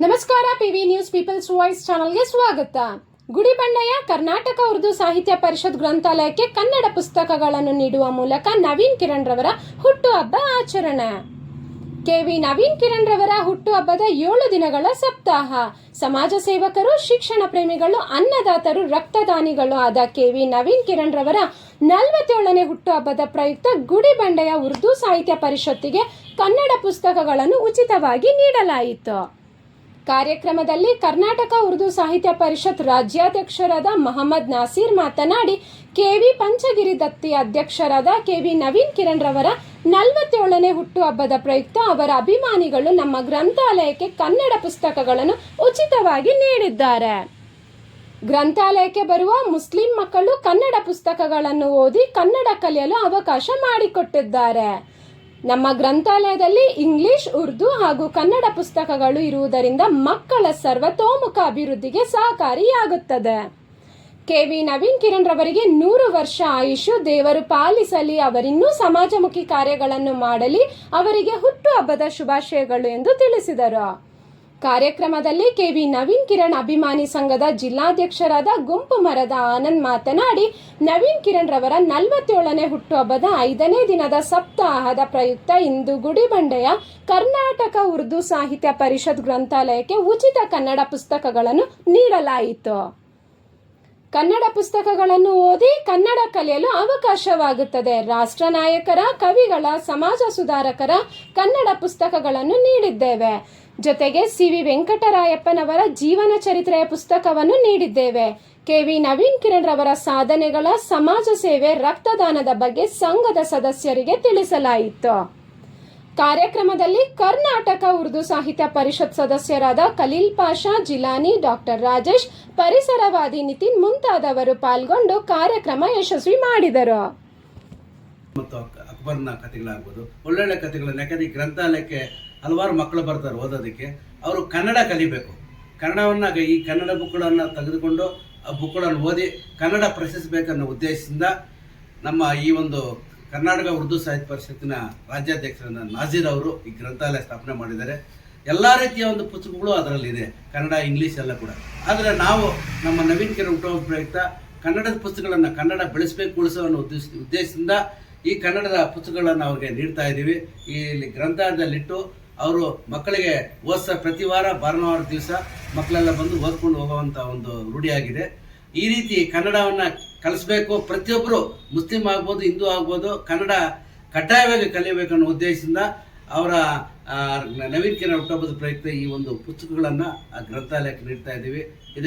ನಮಸ್ಕಾರ, PV news people's voice ಚಾನಲ್ಗೆ ಸ್ವಾಗತ. ಗುಡಿಬಂಡೆಯ ಕರ್ನಾಟಕ ಉರ್ದು ಸಾಹಿತ್ಯ ಪರಿಷತ್ ಗ್ರಂಥಾಲಯಕ್ಕೆ ಕನ್ನಡ ಪುಸ್ತಕಗಳನ್ನು ನೀಡುವ ಮೂಲಕ ನವೀನ್ ಕಿರಣ್ ರವರ ಹುಟ್ಟುಹಬ್ಬ ಆಚರಣೆ. ಕೆವಿ ನವೀನ್ ಕಿರಣ್ ರವರ ಹುಟ್ಟುಹಬ್ಬದ ಏಳು ದಿನಗಳ ಸಪ್ತಾಹ. ಸಮಾಜ ಸೇವಕರು, ಶಿಕ್ಷಣ ಪ್ರೇಮಿಗಳು, ಅನ್ನದಾತರು, ರಕ್ತದಾನಿಗಳು ಆದ ಕೆವಿ ನವೀನ್ ಕಿರಣ್ ರವರ ನಲವತ್ತೇಳನೇ ಹುಟ್ಟುಹಬ್ಬದ ಪ್ರಯುಕ್ತ ಗುಡಿಬಂಡೆಯ ಉರ್ದು ಸಾಹಿತ್ಯ ಪರಿಷತ್ತಿಗೆ ಕನ್ನಡ ಪುಸ್ತಕಗಳನ್ನು ಉಚಿತವಾಗಿ ನೀಡಲಾಯಿತು. ಕಾರ್ಯಕ್ರಮದಲ್ಲಿ ಕರ್ನಾಟಕ ಉರ್ದು ಸಾಹಿತ್ಯ ಪರಿಷತ್ ರಾಜ್ಯಾಧ್ಯಕ್ಷರಾದ ಮಹಮ್ಮದ್ ನಾಸೀರ್ ಮಾತನಾಡಿ, ಕೆವಿ ಪಂಚಗಿರಿ ದತ್ತಿ ಅಧ್ಯಕ್ಷರಾದ ಕೆವಿ ನವೀನ್ ಕಿರಣ್ ರವರ ನಲವತ್ತೇಳನೇ ಹುಟ್ಟುಹಬ್ಬದ ಪ್ರಯುಕ್ತ ಅವರ ಅಭಿಮಾನಿಗಳು ನಮ್ಮ ಗ್ರಂಥಾಲಯಕ್ಕೆ ಕನ್ನಡ ಪುಸ್ತಕಗಳನ್ನು ಉಚಿತವಾಗಿ ನೀಡಿದ್ದಾರೆ. ಗ್ರಂಥಾಲಯಕ್ಕೆ ಬರುವ ಮುಸ್ಲಿಂ ಮಕ್ಕಳು ಕನ್ನಡ ಪುಸ್ತಕಗಳನ್ನು ಓದಿ ಕನ್ನಡ ಕಲಿಯಲು ಅವಕಾಶ ಮಾಡಿಕೊಟ್ಟಿದ್ದಾರೆ. ನಮ್ಮ ಗ್ರಂಥಾಲಯದಲ್ಲಿ ಇಂಗ್ಲಿಷ್, ಉರ್ದು ಹಾಗೂ ಕನ್ನಡ ಪುಸ್ತಕಗಳು ಇರುವುದರಿಂದ ಮಕ್ಕಳ ಸರ್ವತೋಮುಖ ಅಭಿವೃದ್ಧಿಗೆ ಸಹಕಾರಿಯಾಗುತ್ತದೆ. ಕೆ ವಿ ನವೀನ್ ಕಿರಣ್ ರವರಿಗೆ ನೂರು ವರ್ಷ ಆಯುಷು, ದೇವರು ಪಾಲಿಸಲಿ, ಅವರಿನ್ನೂ ಸಮಾಜಮುಖಿ ಕಾರ್ಯಗಳನ್ನು ಮಾಡಲಿ, ಅವರಿಗೆ ಹುಟ್ಟುಹಬ್ಬದ ಶುಭಾಶಯಗಳು ಎಂದು ತಿಳಿಸಿದರು. ಕಾರ್ಯಕ್ರಮದಲ್ಲಿ ಕೆವಿ ನವೀನ್ ಕಿರಣ್ ಅಭಿಮಾನಿ ಸಂಘದ ಜಿಲ್ಲಾಧ್ಯಕ್ಷರಾದ ಗುಂಪು ಮರದ ಆನಂದ್ ಮಾತನಾಡಿ, ನವೀನ್ ಕಿರಣ್ ರವರ ನಲವತ್ತೇಳನೇ ಹುಟ್ಟುಹಬ್ಬದ ಐದನೇ ದಿನದ ಸಪ್ತಾಹದ ಪ್ರಯುಕ್ತ ಇಂದು ಗುಡಿಬಂಡೆಯ ಕರ್ನಾಟಕ ಉರ್ದು ಸಾಹಿತ್ಯ ಪರಿಷತ್ ಗ್ರಂಥಾಲಯಕ್ಕೆ ಉಚಿತ ಕನ್ನಡ ಪುಸ್ತಕಗಳನ್ನು ನೀಡಲಾಯಿತು. ಕನ್ನಡ ಪುಸ್ತಕಗಳನ್ನು ಓದಿ ಕನ್ನಡ ಕಲಿಯಲು ಅವಕಾಶವಾಗುತ್ತದೆ. ರಾಷ್ಟ್ರ ನಾಯಕರ ಕವಿಗಳ, ಸಮಾಜ ಸುಧಾರಕರ ಕನ್ನಡ ಪುಸ್ತಕಗಳನ್ನು ನೀಡಿದ್ದೇವೆ. ಜೊತೆಗೆ ಸಿ ವಿ ವೆಂಕಟರಾಯಪ್ಪನವರ ಜೀವನ ಚರಿತ್ರೆಯ ಪುಸ್ತಕವನ್ನು ನೀಡಿದ್ದೇವೆ. ಕೆ ವಿ ನವೀನ್ ಕಿರಣ್ ರವರ ಸಾಧನೆಗಳ ಸಮಾಜ ಸೇವೆ ರಕ್ತದಾನದ ಬಗ್ಗೆ ಸಂಘದ ಸದಸ್ಯರಿಗೆ ತಿಳಿಸಲಾಯಿತು. ಕಾರ್ಯಕ್ರಮದಲ್ಲಿ ಕರ್ನಾಟಕ ಉರ್ದು ಸಾಹಿತ್ಯ ಪರಿಷತ್ ಸದಸ್ಯರಾದ ಖಲೀಲ್ ಪಾಷಾ, ಜಿಲಾನಿ, ಡಾಕ್ಟರ್ ರಾಜೇಶ್, ಪರಿಸರವಾದಿ ನಿತಿನ್ ಮುಂತಾದವರು ಪಾಲ್ಗೊಂಡು ಕಾರ್ಯಕ್ರಮ ಯಶಸ್ವಿ ಮಾಡಿದರು. ಮತ್ತು ಅಕ್ಬರ್ನ ಕಥೆಗಳಾಗ್ಬೋದು. ಒಳ್ಳೊಳ್ಳೆ ಕಥೆಗಳನ್ನ ಯಾಕಂದ್ರೆ ಗ್ರಂಥಾಲಯಕ್ಕೆ ಹಲವಾರು ಮಕ್ಕಳು ಬರ್ತಾರೆ ಓದೋದಕ್ಕೆ. ಅವರು ಕನ್ನಡ ಕಲಿಬೇಕು. ಕನ್ನಡವನ್ನ ಈ ಕನ್ನಡ ಬುಕ್ಗಳನ್ನು ತೆಗೆದುಕೊಂಡು ಆ ಬುಕ್ಗಳನ್ನು ಓದಿ ಕನ್ನಡ ಪ್ರಶ್ನಿಸಬೇಕನ್ನೋ ಉದ್ದೇಶದಿಂದ ನಮ್ಮ ಈ ಒಂದು ಕರ್ನಾಟಕ ಉರ್ದು ಸಾಹಿತ್ಯ ಪರಿಷತ್ತಿನ ರಾಜ್ಯಾಧ್ಯಕ್ಷರಾದ ನಾಜೀರ್ ಅವರು ಈ ಗ್ರಂಥಾಲಯ ಸ್ಥಾಪನೆ ಮಾಡಿದ್ದಾರೆ. ಎಲ್ಲ ರೀತಿಯ ಒಂದು ಪುಸ್ತಕಗಳು ಅದರಲ್ಲಿದೆ, ಕನ್ನಡ, ಇಂಗ್ಲೀಷ್ ಎಲ್ಲ ಕೂಡ. ಆದರೆ ನಾವು ನಮ್ಮ ನವೀನ್ ಕಿರಣ್ ಹುಟ್ಟುಹಬ್ಬ ಪ್ರಯುಕ್ತ ಕನ್ನಡದ ಪುಸ್ತಕಗಳನ್ನು ಕನ್ನಡ ಬೆಳೆಸಬೇಕು, ಉಳಿಸೋ ಉದ್ದೇಶ ಉದ್ದೇಶದಿಂದ ಈ ಕನ್ನಡದ ಪುಸ್ತಕಗಳನ್ನು ಅವ್ರಿಗೆ ನೀಡ್ತಾ ಇದ್ದೀವಿ. ಈ ಇಲ್ಲಿ ಗ್ರಂಥಾಲಯದಲ್ಲಿಟ್ಟು ಅವರು ಮಕ್ಕಳಿಗೆ ಓದಿಸ ಪ್ರತಿ ವಾರ ಭಾನುವಾರ ದಿವಸ ಮಕ್ಕಳೆಲ್ಲ ಬಂದು ಓದ್ಕೊಂಡು ಹೋಗುವಂಥ ಒಂದು ರೂಢಿಯಾಗಿದೆ. ಈ ರೀತಿ ಕನ್ನಡವನ್ನು ಕಲಿಸ್ಬೇಕು. ಪ್ರತಿಯೊಬ್ಬರು ಮುಸ್ಲಿಂ ಆಗ್ಬೋದು ಹಿಂದೂ ಆಗ್ಬೋದು ಕನ್ನಡ ಕಡ್ಡಾಯವಾಗಿ ಕಲಿಯಬೇಕು ಅನ್ನೋ ಉದ್ದೇಶದಿಂದ ಅವರ ಆ, ನವೀನ್ ಕಿರಣ್ ಹುಟ್ಟುಹಬ್ಬದ ಪ್ರಯುಕ್ತ ಈ ಒಂದು ಪುಸ್ತಕಗಳನ್ನು ಗ್ರಂಥಾಲಯಕ್ಕೆ ನೀಡ್ತಾ ಇದ್ದೀವಿ. ಇದು